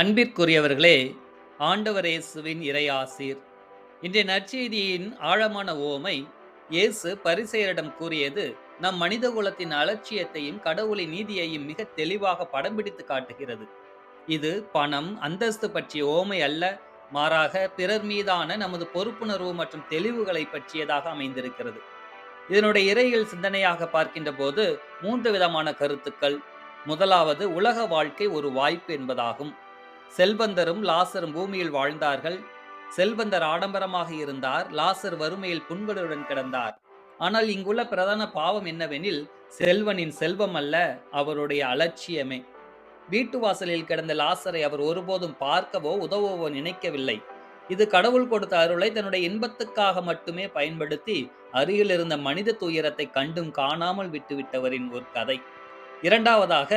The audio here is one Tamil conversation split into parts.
அன்பிற்குரியவர்களே ஆண்டவர் இயேசுவின் இறையாசீர் இன்றைய நற்செய்தியின் ஆழமான ஓமை இயேசு பரிசெயரிடம் கூறியது நம் மனித குலத்தின் அலட்சியத்தையும் கடவுளின் நீதியையும் மிக தெளிவாக படம் பிடித்து காட்டுகிறது. இது பணம் அந்தஸ்து பற்றிய ஓமை அல்ல மாறாக பிறர் மீதான நமது பொறுப்புணர்வு மற்றும் தெளிவுகளை பற்றியதாக அமைந்திருக்கிறது. இதனுடைய இறையில் சிந்தனையாக பார்க்கின்ற போது மூன்று விதமான கருத்துக்கள். முதலாவது உலக வாழ்க்கை ஒரு வாய்ப்பு என்பதாகும். செல்வந்தரும் லாசரும் பூமியில் வாழ்ந்தார்கள். செல்வந்தர் ஆடம்பரமாக இருந்தார். லாசர் வறுமையில் புண்களுடன் கிடந்தார். ஆனால் இங்குள்ள பிரதான பாவம் என்னவெனில் செல்வனின் செல்வம் அல்ல அவருடைய அலட்சியமே. வீட்டு வாசலில் கிடந்த லாசரை அவர் ஒருபோதும் பார்க்கவோ உதவவோ நினைக்கவில்லை. இது கடவுள் கொடுத்த அருளை தன்னுடைய இன்பத்துக்காக மட்டுமே பயன்படுத்தி அருகில் இருந்த மனித துயரத்தை கண்டும் காணாமல் விட்டுவிட்டவரின் ஒரு கதை. இரண்டாவதாக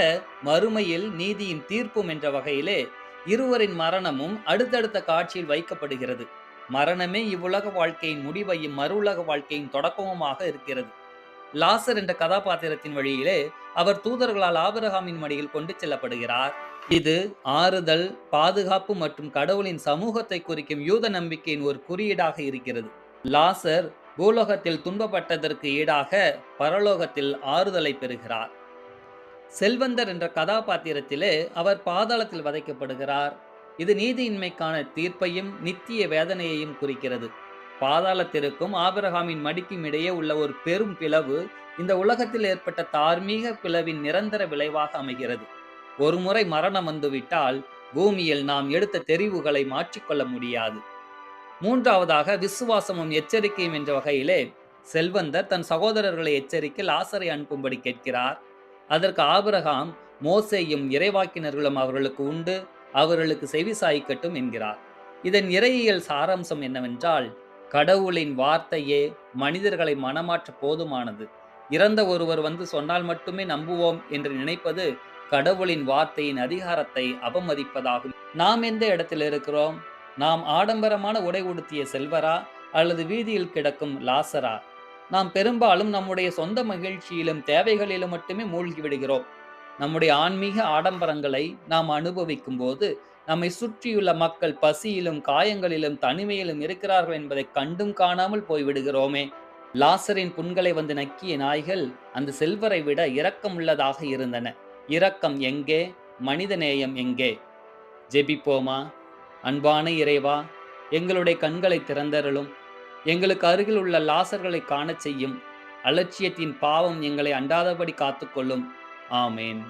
மறுமையில் நீதியின் தீர்ப்பும் என்ற வகையிலே இருவரின் மரணமும் அடுத்தடுத்த காட்சியில் வைக்கப்படுகிறது. மரணமே இவ்வுலக வாழ்க்கையின் முடிவையும் மறு உலக வாழ்க்கையின் தொடக்கமுமாக இருக்கிறது. லாசர் என்ற கதாபாத்திரத்தின் வழியிலே அவர் தூதர்களால் ஆபிரகாமின் மடியில் கொண்டு செல்லப்படுகிறார். இது ஆறுதல் பாதுகாப்பு மற்றும் கடவுளின் சமூகத்தை குறிக்கும் யூத நம்பிக்கையின் ஒரு குறியீடாக இருக்கிறது. லாசர் பூலோகத்தில் துன்பப்பட்டதற்கு ஈடாக பரலோகத்தில் ஆறுதலை பெறுகிறார். செல்வந்தர் என்ற கதாபாத்திரத்திலே அவர் பாதாளத்தில் வதைக்கப்படுகிறார். இது நீதியின்மைக்கான தீர்ப்பையும் நித்திய வேதனையையும் குறிக்கிறது. பாதாளத்திற்கும் ஆபிரகாமின் மடிக்கும் இடையே உள்ள ஒரு பெரும் பிளவு இந்த உலகத்தில் ஏற்பட்ட தார்மீக பிளவின் நிரந்தர விளைவாக அமைகிறது. ஒருமுறை மரணம் வந்துவிட்டால் பூமியில் நாம் எடுத்த தெரிவுகளை மாற்றிக்கொள்ள முடியாது. மூன்றாவதாக விசுவாசமும் எச்சரிக்கையும் என்ற வகையிலே செல்வந்தர் தன் சகோதரர்களை எச்சரிக்க லாசரை அனுப்பும்படி கேட்கிறார். அதற்கு ஆபிரகாம் மோசேயும் இறைவாக்கினர்களும் அவர்களுக்கு உண்டு அவர்களுக்கு செவி சாய்க்கட்டும் என்கிறார். இதன் இறையியல் சாராம்சம் என்னவென்றால் கடவுளின் வார்த்தையே மனிதர்களை மனமாற்ற போதுமானது. இறந்த ஒருவர் வந்து சொன்னால் மட்டுமே நம்புவோம் என்று நினைப்பது கடவுளின் வார்த்தையின் அதிகாரத்தை அவமதிப்பதாகும். நாம் எந்த இடத்தில் இருக்கிறோம்? நாம் ஆடம்பரமான உடை உடுத்திய செல்வரா அல்லது வீதியில் கிடக்கும் லாசரா? நாம் பெரும்பாலும் நம்முடைய சொந்த மகிழ்ச்சியிலும் தேவைகளிலும் மட்டுமே மூழ்கி விடுகிறோம். நம்முடைய ஆன்மீக ஆடம்பரங்களை நாம் அனுபவிக்கும் போது நம்மை சுற்றியுள்ள மக்கள் பசியிலும் காயங்களிலும் தனிமையிலும் இருக்கிறார்கள் என்பதை கண்டும் காணாமல் போய்விடுகிறோமே. லாசரின் புண்களை வந்து நக்கிய நாய்கள் அந்த செல்வரை விட இரக்கமுள்ளதாக இருந்தன. இரக்கம் எங்கே? மனிதநேயம் எங்கே? ஜெபிப்போமா? அன்பான இறைவா எங்களுடைய கண்களை திறந்தருளும். எங்களுக்கு அருகில் உள்ள லாசர்களை காணச் செய்யும். அலட்சியத்தின் பாவம் எங்களை அண்டாதபடி காத்துக்கொள்ளும். ஆமேன்.